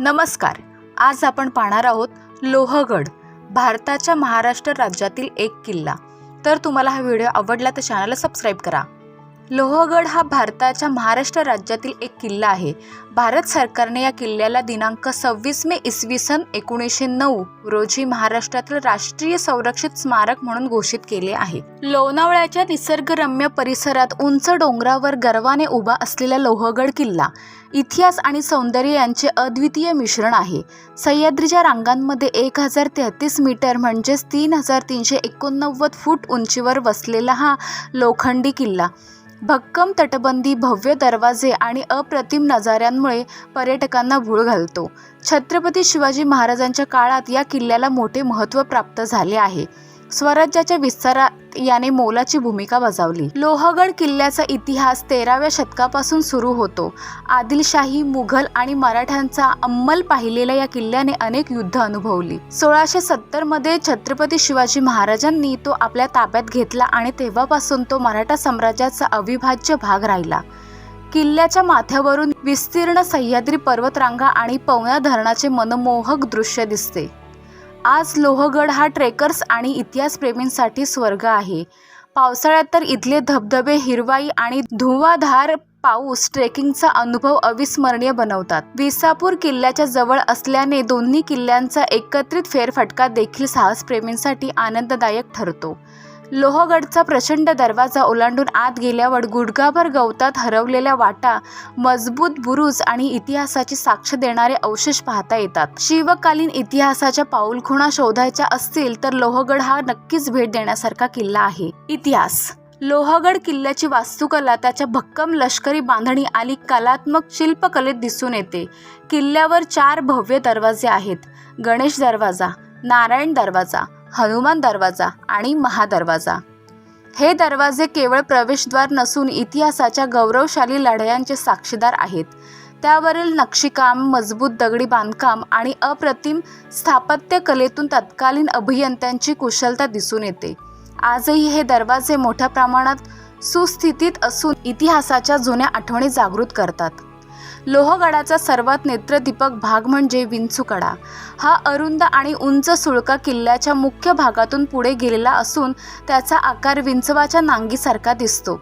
नमस्कार. आज आपण पाहणार आहोत लोहगड भारताच्या महाराष्ट्र राज्यातील एक किल्ला. तर तुम्हाला हा व्हिडिओ आवडला तर चॅनलला सबस्क्राईब करा. लोहगड हा भारताच्या महाराष्ट्र राज्यातील एक किल्ला आहे. भारत सरकारने या किल्ल्याला दिनांक सव्वीस मे इसवी सन एकोणीसशे नऊ रोजी महाराष्ट्रातील राष्ट्रीय संरक्षित स्मारक म्हणून घोषित केले आहे. लोणावळ्याच्या निसर्गरम्य परिसरात उंच डोंगरावर गर्वाने उभा असलेला लोहगड किल्ला इतिहास आणि सौंदर्य यांचे अद्वितीय मिश्रण आहे. सह्याद्रीच्या रांगांमध्ये एक हजार तेहतीस मीटर म्हणजेच तीन हजार तीनशे एकोणनव्वद फूट उंचीवर वसलेला हा लोखंडी किल्ला भक्कम तटबंदी भव्य दरवाजे आणि अप्रतिम नजाऱ्यांमुळे पर्यटकांना भूळ घालतो. छत्रपती शिवाजी महाराजांच्या काळात या किल्ल्याला मोठे महत्त्व प्राप्त झाले आहे. स्वराज्याच्या विस्तारा याने मोलाची भूमिका बजावली. लोहगड किल्ल्याचा इतिहास तेराव्या शतकापासून सुरू होतो. आदिलशाही मुघल आणि मराठ्यांचा अंमल पाहिलेल्या या किल्ल्याने अनेक युद्ध अनुभवली. सोळाशे सत्तरमध्ये छत्रपती शिवाजी महाराजांनी तो आपल्या ताब्यात घेतला आणि तेव्हापासून तो मराठा साम्राज्याचा अविभाज्य भाग राहिला. किल्ल्याच्या माथ्यावरून विस्तीर्ण सह्याद्री पर्वतरांगा आणि पवना धरणाचे मनमोहक दृश्य दिसते. आज लोहगड हा ट्रेकर्स आणि इतिहासप्रेमींसाठी स्वर्ग आहे. पावसाळ्यात तर इथले धबधबे हिरवाई आणि धुवाधार पाऊस ट्रेकिंगचा अनुभव अविस्मरणीय बनवतात. विसापूर किल्ल्याच्या जवळ असल्याने दोन्ही किल्ल्यांचा एकत्रित फेरफटका देखील साहसप्रेमींसाठी आनंददायक ठरतो. लोहगडचा प्रचंड दरवाजा ओलांडून आत गेल्यावर गुडघाभर गवतात हरवलेल्या वाटा मजबूत बुरुज आणि इतिहासाची साक्ष देणारे अवशेष पाहता येतात. शिवकालीन इतिहासाच्या पाऊलखुणा शोधायच्या असतील तर लोहगड हा नक्कीच भेट देण्यासारखा किल्ला आहे. इतिहास. लोहगड किल्ल्याची वास्तुकला त्याच्या भक्कम लष्करी बांधणी आणि कलात्मक शिल्पकलेत दिसून येते. किल्ल्यावर चार भव्य दरवाजे आहेत. गणेश दरवाजा नारायण दरवाजा हनुमान दरवाजा आणि महादरवाजा. हे दरवाजे केवळ प्रवेशद्वार नसून इतिहासाच्या गौरवशाली लढायांचे साक्षीदार आहेत. त्यावरील नक्षीकाम मजबूत दगडी बांधकाम आणि अप्रतिम स्थापत्य कलेतून तत्कालीन अभियंत्यांची कुशलता दिसून येते. आजही हे दरवाजे मोठ्या प्रमाणात सुस्थितीत असून इतिहासाच्या जुन्या आठवणी जागृत करतात. लोहगडाचा सर्वात नेत्रदीपक भाग म्हणजे विंचूकडा. हा अरुंद आणि उंच सुळका किल्ल्याच्या मुख्य भागातून पुढे गेलेला असून त्याचा आकार विंचवाच्या नांगीसारखा दिसतो.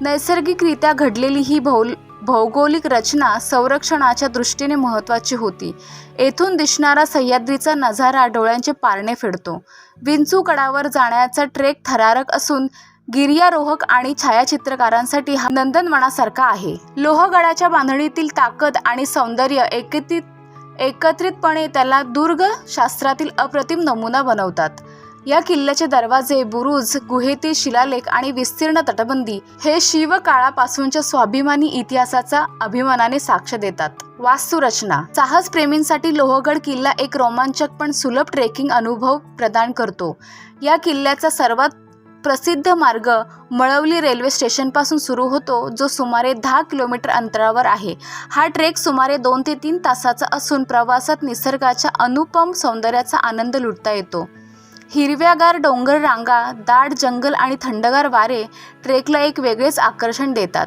नैसर्गिकरित्या घडलेली ही भौल भौगोलिक रचना संरक्षणाच्या दृष्टीने महत्त्वाची होती. येथून दिसणारा सह्याद्रीचा नजारा डोळ्यांचे पारणे फेडतो. विंचूकडावर जाण्याचा ट्रेक थरारक असून गिर्यारोहक आणि छायाचित्रकारांसाठी हा नंदनवनासारखा आहे. लोहगडाच्या बांधणीतील ताकद आणि सौंदर्य एकत्रित एकत्रितपणे त्याला दुर्ग शास्त्रातील अप्रतिम नमुना बनवतात. या किल्ल्याचे दरवाजे बुरुज गुहेतील शिलालेख आणि विस्तीर्ण तटबंदी हे शिवकाळापासूनच्या स्वाभिमानी इतिहासाचा अभिमानाने साक्ष देतात. वास्तुरचना. साहस प्रेमींसाठी लोहगड किल्ला एक रोमांचक पण सुलभ ट्रेकिंग अनुभव प्रदान करतो. या किल्ल्याचा सर्वात प्रसिद्ध मार्ग मळवली रेल्वे स्टेशनपासून सुरू होतो जो सुमारे दहा किलोमीटर अंतरावर आहे. हा ट्रेक सुमारे दोन ते तीन तासाचा असून प्रवासात निसर्गाच्या अनुपम सौंदर्याचा आनंद लुटता येतो. हिरव्यागार डोंगर रांगा दाट जंगल आणि थंडगार वारे ट्रेकला एक वेगळेच आकर्षण देतात.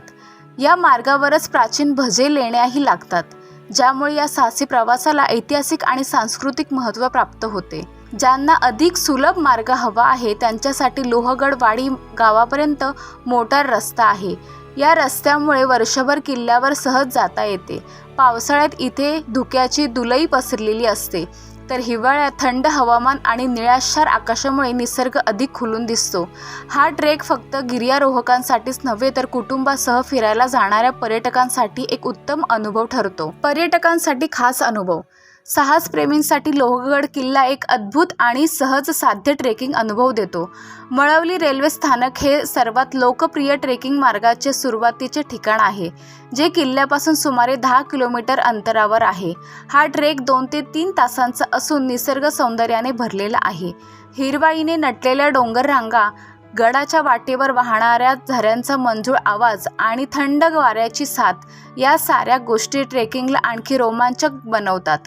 या मार्गावरच प्राचीन भजे लेण्याही लागतात ज्यामुळे या साहसी प्रवासाला ऐतिहासिक आणि सांस्कृतिक महत्त्व प्राप्त होते. ज्यांना अधिक सुलभ मार्ग हवा आहे त्यांच्यासाठी लोहगड वाडी गावापर्यंत मोटार रस्ता आहे. या रस्त्यामुळे वर्षभर किल्ल्यावर सहज जाता येते. पावसाळ्यात इथे धुक्याची दुलई पसरलेली असते. तर हिवाळ्यात थंड हवामान आणि निळाशार आकाशामुळे निसर्ग अधिक खुलून दिसतो. हा ट्रेक फक्त गिर्यारोहकांसाठीच नव्हे तर कुटुंबासह फिरायला जाणाऱ्या पर्यटकांसाठी एक उत्तम अनुभव ठरतो. पर्यटकांसाठी खास अनुभव. साहसप्रेमींसाठी लोहगड किल्ला एक अद्भुत आणि सहज साध्य ट्रेकिंग अनुभव देतो. मळवली रेल्वे स्थानक हे सर्वात लोकप्रिय ट्रेकिंग मार्गाचे सुरुवातीचे ठिकाण आहे जे किल्ल्यापासून सुमारे दहा किलोमीटर अंतरावर आहे. हा ट्रेक दोन ते तीन तासांचा असून निसर्ग सौंदर्याने भरलेला आहे. हिरवाईने नटलेल्या डोंगर रांगा गडाच्या वाटेवर वाहणाऱ्या झऱ्यांचा मंजूळ आवाज आणि थंड वाऱ्याची साथ या साऱ्या गोष्टी ट्रेकिंगला आणखी रोमांचक बनवतात.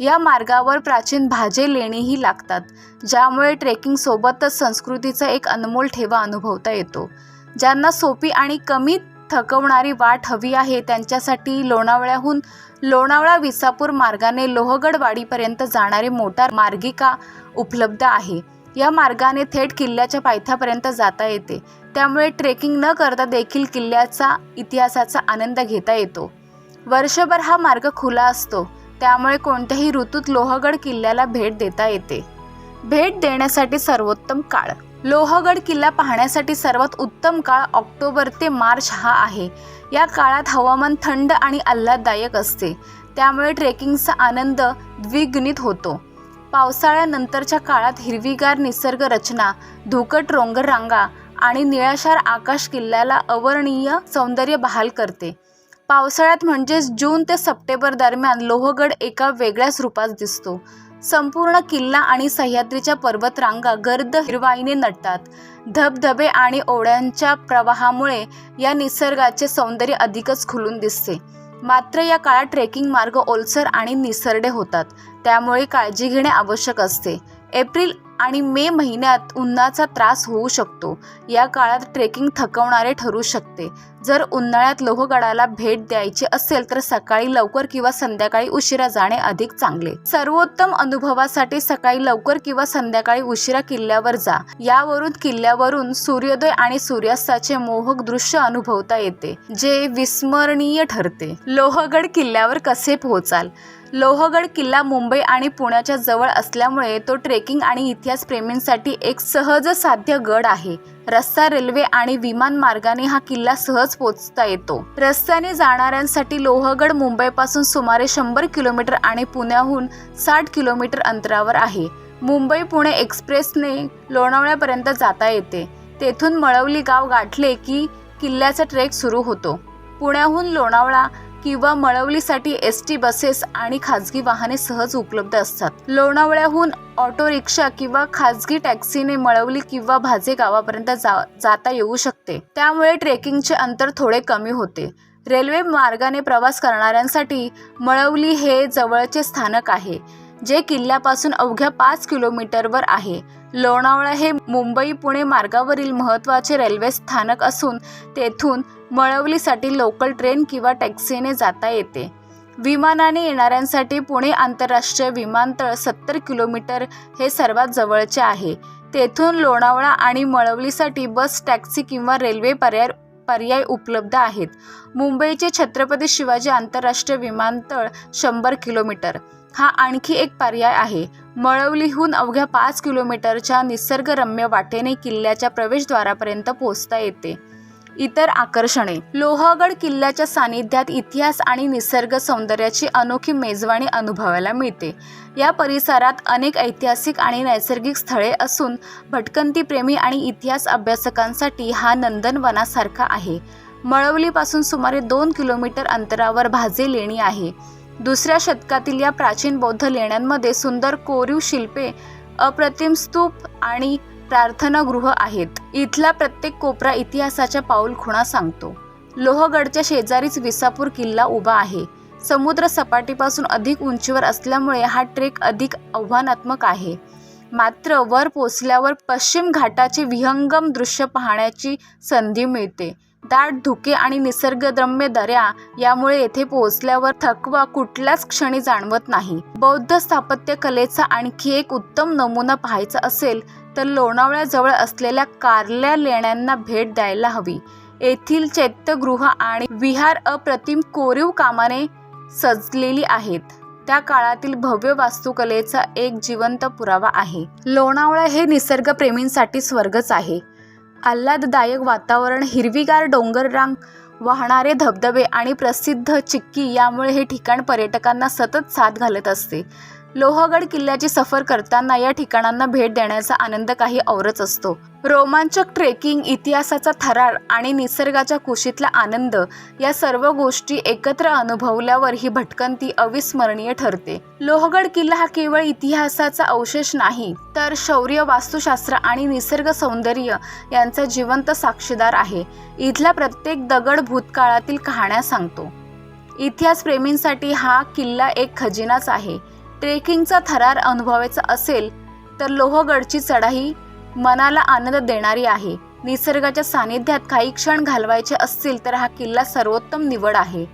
या मार्गावर प्राचीन भाजे लेणीही लागतात ज्यामुळे ट्रेकिंग सोबतच संस्कृतीचा एक अनमोल ठेवा अनुभवता येतो. ज्यांना सोपी आणि कमी थकवणारी वाट हवी आहे त्यांच्यासाठी लोणावळ्याहून लोणावळा विसापूर मार्गाने लोहगडवाडीपर्यंत जाणारी मोटार मार्गिका उपलब्ध आहे. या मार्गाने थेट किल्ल्याच्या पायथ्यापर्यंत जाता येते. त्यामुळे ट्रेकिंग न करता देखील किल्ल्याचा इतिहासाचा आनंद घेता येतो. वर्षभर हा मार्ग खुला असतो. त्यामुळे कोणत्याही ऋतूत लोहगड किल्ल्याला भेट देता येते. भेट देण्यासाठी सर्वोत्तम काळ. लोहगड किल्ला पाहण्यासाठी सर्वात उत्तम काळ ऑक्टोबर ते मार्च हा आहे. या काळात हवामान थंड आणि आल्हाददायक असते. त्यामुळे ट्रेकिंगचा आनंद द्विगुणित होतो. पावसाळ्यानंतरच्या काळात हिरवीगार निसर्ग रचना धुकट डोंगर रांगा आणि निळाशार आकाश किल्ल्याला अवर्णीय सौंदर्य बहाल करते. पावसाळ्यात म्हणजेच जून ते सप्टेंबर दरम्यान लोहगड एका वेगळ्याच रूपात दिसतो. संपूर्ण किल्ला आणि सह्याद्रीच्या पर्वतरांगा गर्द हिरवाईने नटतात. धबधबे आणि ओढ्यांच्या प्रवाहामुळे या निसर्गाचे सौंदर्य अधिकच खुलून दिसते. मात्र या काळात ट्रेकिंग मार्ग ओलसर आणि निसरडे होतात. त्यामुळे काळजी घेणे आवश्यक असते. एप्रिल आणि मे महिन्यात उन्हाचा त्रास होऊ शकतो. या काळात ट्रेकिंग थकवणारे ठरू शकते. जर उन्हाळ्यात लोहगडाला भेट द्यायची असेल तर सकाळी लवकर किंवा संध्याकाळी उशिरा जाणे अधिक चांगले. सर्वोत्तम अनुभवासाठी सकाळी लवकर किंवा संध्याकाळी उशिरा किल्ल्यावर जा. यावरून किल्ल्यावरून सूर्योदय आणि सूर्यास्ताचे मोहक दृश्य अनुभवता येते जे विस्मरणीय ठरते. लोहगड किल्ल्यावर कसे पोहोचाल? लोहगड किल्ला मुंबई आणि पुण्याच्या जवळ असल्यामुळे तो ट्रेकिंग आणि इतिहासप्रेमींसाठी एक सहज साध्य गड आहे. रस्ता रेल्वे आणि विमान मार्गाने हा किल्ला सहज पोहोचता येतो. रस्त्याने जाणाऱ्यांसाठी लोहगड मुंबईपासून सुमारे शंभर किलोमीटर आणि पुण्याहून साठ किलोमीटर अंतरावर आहे. मुंबई पुणे एक्सप्रेसने लोणावळ्यापर्यंत जाता येते. तेथून मळवली गाव गाठले की किल्ल्याचा ट्रेक सुरू होतो. पुण्याहून लोणावळा किंवा मळवलीसाठी एस टी बसेस आणि खाजगी वाहने सहज उपलब्ध असतात. लोणावळ्याहून ऑटो रिक्षा किंवा खाजगी टॅक्सीने मळवली किंवा भाजे गावापर्यंत जा जाता येऊ शकते. त्यामुळे ट्रेकिंगचे अंतर थोडे कमी होते. रेल्वे मार्गाने प्रवास करणाऱ्यांसाठी मळवली हे जवळचे स्थानक आहे जे किल्ल्यापासून अवघ्या पाच किलोमीटरवर आहे. लोणावळा हे मुंबई पुणे मार्गावरील महत्त्वाचे रेल्वे स्थानक असून तेथून मळवलीसाठी लोकल ट्रेन किंवा टॅक्सीने जाता येते. विमानाने येणाऱ्यांसाठी पुणे आंतरराष्ट्रीय विमानतळ सत्तर किलोमीटर हे सर्वात जवळचे आहे. तेथून लोणावळा आणि मळवलीसाठी बस टॅक्सी किंवा रेल्वे पर्याय पर्याय उपलब्ध आहेत. मुंबईचे छत्रपती शिवाजी आंतरराष्ट्रीय विमानतळ शंभर किलोमीटर. हा आणखी एक पर्याय आहे. मळवलीहून अवघ्या पाच किलोमीटरच्या निसर्गरम्य वाटेने किल्ल्याच्या प्रवेशद्वारापर्यंत पोहोचता येते. इतर आकर्षणे. लोहगड किल्ल्याच्या सानिध्यात इतिहास आणि निसर्ग सौंदर्याची अनोखी मेजवानी अनुभवायला मिळते. या परिसरात अनेक ऐतिहासिक आणि नैसर्गिक स्थळे असून भटकंतीप्रेमी आणि इतिहास अभ्यासकांसाठी हा नंदनवनासारखा आहे. मळवलीपासून सुमारे दोन किलोमीटर अंतरावर भाजे लेणी आहे. दुसऱ्या शतकातील या प्राचीन बौद्ध लेण्यांमध्ये सुंदर कोरीव शिल्पे अप्रतिम स्तूप आणि प्रार्थनागृह आहेत. इथला प्रत्येक कोपरा इतिहासाच्या पाऊलखुणा सांगतो. लोहगडच्या शेजारीच विसापूर किल्ला उभा आहे. समुद्र सपाटीपासून अधिक उंचीवर असल्यामुळे हा ट्रेक अधिक आव्हानात्मक आहे. मात्र वर पोचल्यावर पश्चिम घाटाचे विहंगम दृश्य पाहण्याची संधी मिळते. दाट धुके आणि निसर्गद्रम्य दऱ्या यामुळे येथे पोहोचल्यावर थकवा कुठल्याच क्षणी जाणवत नाही. बौद्ध स्थापत्य कलेचा आणखी एक उत्तम नमुना पाहायचा असेल तर लोणावळ्याजवळ असलेल्या कारल्या लेण्यांना भेट द्यायला हवी. येथील चैत्यगृह आणि विहार अप्रतिम कोरीव कामाने सजलेली आहेत. त्या काळातील भव्य वास्तुकलेचा एक जिवंत पुरावा आहे. लोणावळा हे निसर्गप्रेमींसाठी स्वर्गच आहे. आल्हाददायक वातावरण हिरवीगार डोंगररांग वाहणारे धबधबे आणि प्रसिद्ध चिक्की यामुळे हे ठिकाण पर्यटकांना सतत साथ घालत असते. लोहगड किल्ल्याची सफर करताना या ठिकाणांना भेट देण्याचा आनंद काही औरच असतो. रोमांचक ट्रेकिंग इतिहासाचा थरार आणि निसर्गाच्या कुशीतला आनंद या सर्व गोष्टी एकत्र अनुभवल्यावर ही भटकंती अविस्मरणीय ठरते. लोहगड किल्ला हा केवळ इतिहासाचा अवशेष नाही तर शौर्य वास्तुशास्त्र आणि निसर्ग सौंदर्य यांचा जिवंत साक्षीदार आहे. इथला प्रत्येक दगड भूतकाळातील कहाण्या सांगतो. इतिहासप्रेमींसाठी हा किल्ला एक खजिनाच आहे. ट्रेकिंगचा थरार अनुभवायचा असेल तर लोहगडची चढाई मनाला आनंद देणारी आहे. निसर्गाच्या सानिध्यात काही क्षण घालवायचे असतील तर हा किल्ला सर्वोत्तम निवड आहे.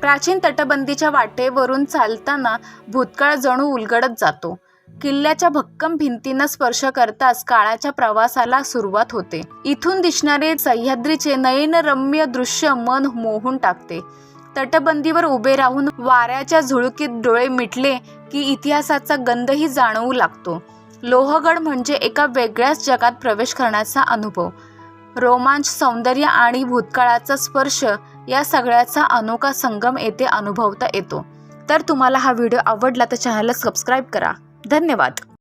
प्राचीन तटबंदीच्या वाटेवरून चालताना भूतकाळ जणू उलगडत जातो. किल्ल्याच्या भक्कम भिंतींना स्पर्श करताच काळाच्या प्रवासाला सुरुवात होते. इथून दिसणारे सह्याद्रीचे नयनरम्य दृश्य मन मोहून टाकते. तटबंदीवर उभे राहून वाऱ्याच्या झुळकीत डोळे मिटले की इतिहासाचा गंधही जाणवू लागतो. लोहगड म्हणजे एका वेगळ्याच जगात प्रवेश करण्याचा अनुभव. रोमांच सौंदर्य आणि भूतकाळाचा स्पर्श या सगळ्याचा अनोखा संगम येथे अनुभवता येतो. तर तुम्हाला हा व्हिडिओ आवडला तर चॅनलला सबस्क्राईब करा. धन्यवाद.